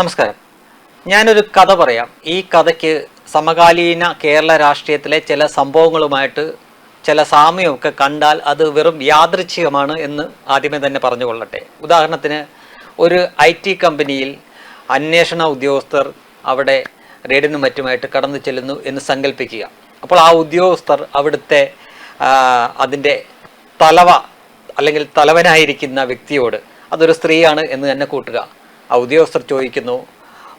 നമസ്കാരം. ഞാനൊരു കഥ പറയാം. ഈ കഥയ്ക്ക് സമകാലീന കേരള രാഷ്ട്രീയത്തിലെ ചില സംഭവങ്ങളുമായിട്ട് ചില സാമ്യമൊക്കെ കണ്ടാൽ അത് വെറും യാദൃച്ഛികമാണ് എന്ന് ആദ്യമേ തന്നെ പറഞ്ഞു പറഞ്ഞുകൊള്ളട്ടെ. ഉദാഹരണത്തിന് ഒരു ഐ ടി കമ്പനിയിൽ അന്വേഷണ ഉദ്യോഗസ്ഥർ അവിടെ റെയ്ഡിനും മറ്റുമായിട്ട് കടന്നു ചെല്ലുന്നു എന്ന് സങ്കല്പിക്കുക അപ്പോൾ ആ ഉദ്യോഗസ്ഥർ അവിടുത്തെ അതിന്റെ തലവ അല്ലെങ്കിൽ തലവനായിരിക്കുന്ന വ്യക്തിയോട് അതൊരു സ്ത്രീയാണ് എന്ന് തന്നെ കൂട്ടുക. ഉദ്യോഗസ്ഥർ ചോദിക്കുന്നു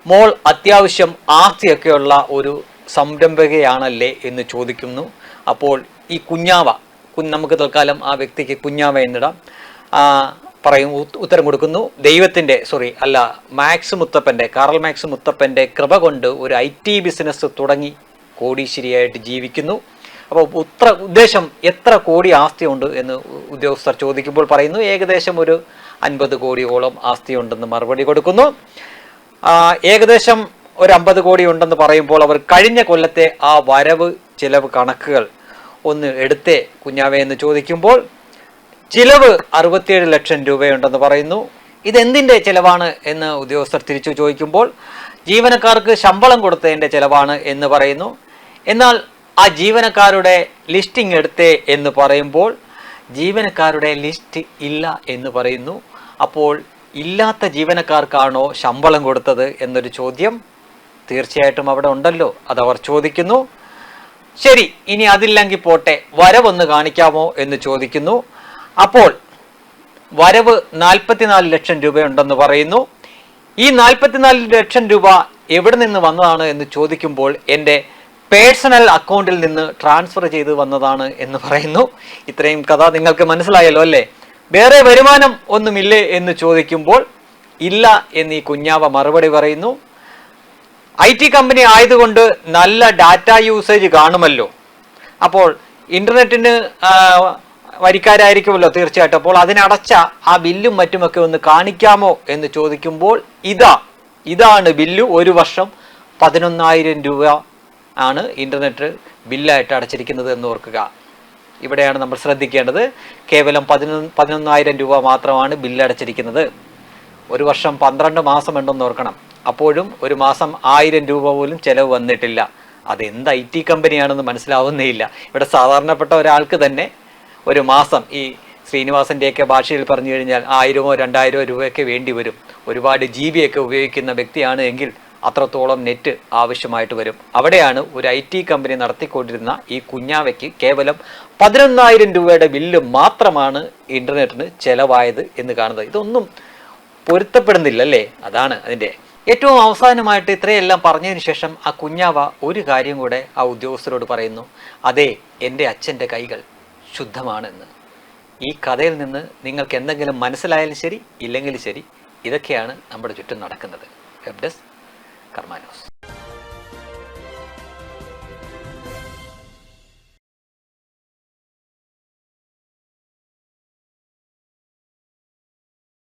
മോൾ അത്യാവശ്യം ആസ്തിയൊക്കെയുള്ള ഒരു സംരംഭകയാണല്ലേ? എന്ന് ചോദിക്കുന്നു. അപ്പോൾ ഈ കുഞ്ഞാവ നമുക്ക് തൽക്കാലം ആ വ്യക്തിക്ക് കുഞ്ഞാവ എന്നിടാം. പറയും ഉത്തരം കൊടുക്കുന്നു ദൈവത്തിന്റെ സോറി അല്ല മാക്സ് മുത്തപ്പന്റെ കാറൽ മാക്സ് മുത്തപ്പന്റെ കൃപ കൊണ്ട് ഒരു ഐ ബിസിനസ് തുടങ്ങി കോടീശ്വരിയായിട്ട് ജീവിക്കുന്നു. അപ്പോൾ ഉത്ര ഉദ്ദേശം എത്ര കോടി ആസ്തിയുണ്ട് എന്ന് ഉദ്യോഗസ്ഥർ ചോദിക്കുമ്പോൾ പറയുന്നു ഏകദേശം ഒരു അൻപത് കോടിയോളം ആസ്തിയുണ്ടെന്ന് മറുപടി കൊടുക്കുന്നു. ഏകദേശം ഒരു അമ്പത് കോടി ഉണ്ടെന്ന് പറയുമ്പോൾ അവർ കഴിഞ്ഞ കൊല്ലത്തെ ആ വരവ് ചിലവ് കണക്കുകൾ ഒന്ന് എടുത്തേ കുഞ്ഞാവേ എന്ന് ചോദിക്കുമ്പോൾ ചിലവ് അറുപത്തിയേഴ് ലക്ഷം രൂപയുണ്ടെന്ന് പറയുന്നു. ഇതെന്തിന്റെ ചിലവാണ് എന്ന് ഉദ്യോഗസ്ഥർ തിരിച്ചു ചോദിക്കുമ്പോൾ ജീവനക്കാർക്ക് ശമ്പളം കൊടുത്തതിന്റെ ചിലവാണ് എന്ന് പറയുന്നു. എന്നാൽ ആ ജീവനക്കാരുടെ ലിസ്റ്റിംഗ് എടുത്തേ എന്ന് പറയുമ്പോൾ ജീവനക്കാരുടെ ലിസ്റ്റ് ഇല്ല എന്ന് പറയുന്നു. അപ്പോൾ ഇല്ലാത്ത ജീവനക്കാർക്കാണോ ശമ്പളം കൊടുത്തത് എന്നൊരു ചോദ്യം തീർച്ചയായിട്ടും അവിടെ ഉണ്ടല്ലോ. അതവർ ചോദിക്കുന്നു. ശരി ഇനി അതില്ലെങ്കിൽ പോട്ടെ വരവൊന്ന് കാണിക്കാമോ എന്ന് ചോദിക്കുന്നു. അപ്പോൾ വരവ് നാൽപ്പത്തിനാല് ലക്ഷം രൂപയുണ്ടെന്ന് പറയുന്നു. ഈ നാൽപ്പത്തിനാല് ലക്ഷം രൂപ എവിടെ നിന്ന് വന്നതാണ് എന്ന് ചോദിക്കുമ്പോൾ എന്റെ പേഴ്സണൽ അക്കൗണ്ടിൽ നിന്ന് ട്രാൻസ്ഫർ ചെയ്ത് വന്നതാണ് എന്ന് പറയുന്നു. ഇത്രയും കഥ നിങ്ങൾക്ക് മനസ്സിലായല്ലോ അല്ലേ? വേറെ വരുമാനം ഒന്നുമില്ലേ എന്ന് ചോദിക്കുമ്പോൾ ഇല്ല എന്ന് ഈ കുഞ്ഞാവ മറുപടി പറയുന്നു. ഐ ടി കമ്പനി ആയതുകൊണ്ട് നല്ല ഡാറ്റ യൂസേജ് കാണുമല്ലോ. അപ്പോൾ ഇന്റർനെറ്റിന് വരിക്കാരായിരിക്കുമല്ലോ തീർച്ചയായിട്ടും. അപ്പോൾ അതിനടച്ച ആ ബില്ലും മറ്റുമൊക്കെ ഒന്ന് കാണിക്കാമോ എന്ന് ചോദിക്കുമ്പോൾ ഇതാ ഇതാണ് ബില്ല് ഒരു വർഷം പതിനൊന്നായിരം രൂപ ആണ് ഇന്റർനെറ്റ് ബില്ലായിട്ട് അടച്ചിരിക്കുന്നത് എന്ന് ഓർക്കുക. ഇവിടെയാണ് നമ്മൾ ശ്രദ്ധിക്കേണ്ടത്. കേവലം പതിനൊന്ന് പതിനൊന്നായിരം രൂപ മാത്രമാണ് ബില്ലടച്ചിരിക്കുന്നത്. ഒരു വർഷം പന്ത്രണ്ട് മാസം ഉണ്ടെന്ന് ഓർക്കണം. അപ്പോഴും ഒരു മാസം ആയിരം രൂപ പോലും ചിലവ് വന്നിട്ടില്ല. അതെന്ത് ഐ ടി കമ്പനിയാണെന്ന് മനസ്സിലാവുന്നേയില്ല ഇവിടെ സാധാരണപ്പെട്ട ഒരാൾക്ക് തന്നെ ഒരു മാസം ഈ ശ്രീനിവാസന്റെയൊക്കെ ഭാഷയിൽ പറഞ്ഞു കഴിഞ്ഞാൽ ആയിരമോ രണ്ടായിരമോ രൂപയൊക്കെ വേണ്ടി വരും. ഒരുപാട് ജി ബി ഒക്കെ ഉപയോഗിക്കുന്ന വ്യക്തിയാണ് എങ്കിൽ അത്രത്തോളം നെറ്റ് ആവശ്യമായിട്ട് വരും. അവിടെയാണ് ഒരു ഐ ടി കമ്പനി നടത്തിക്കൊണ്ടിരുന്ന ഈ കുഞ്ഞാവയ്ക്ക് കേവലം പതിനൊന്നായിരം രൂപയുടെ ബില്ല് മാത്രമാണ് ഇന്റർനെറ്റിന് ചെലവായത് എന്ന് കാണുന്നത്. ഇതൊന്നും പൊരുത്തപ്പെടുന്നില്ല അല്ലേ? അതാണ് അതിന്റെ ഏറ്റവും അവസാനമായിട്ട് ഇത്രയെല്ലാം പറഞ്ഞതിന് ശേഷം ആ കുഞ്ഞാവ ഒരു കാര്യം കൂടെ ആ ഉദ്യോഗസ്ഥരോട് പറയുന്നു. അതെ എന്റെ അച്ഛന്റെ കൈകൾ ശുദ്ധമാണെന്ന്. ഈ കഥയിൽ നിന്ന് നിങ്ങൾക്ക് എന്തെങ്കിലും മനസ്സിലായാലും ശരി ഇല്ലെങ്കിലും ശരി ഇതൊക്കെയാണ് നമ്മുടെ ചുറ്റും നടക്കുന്നത്. Web desk hermanos.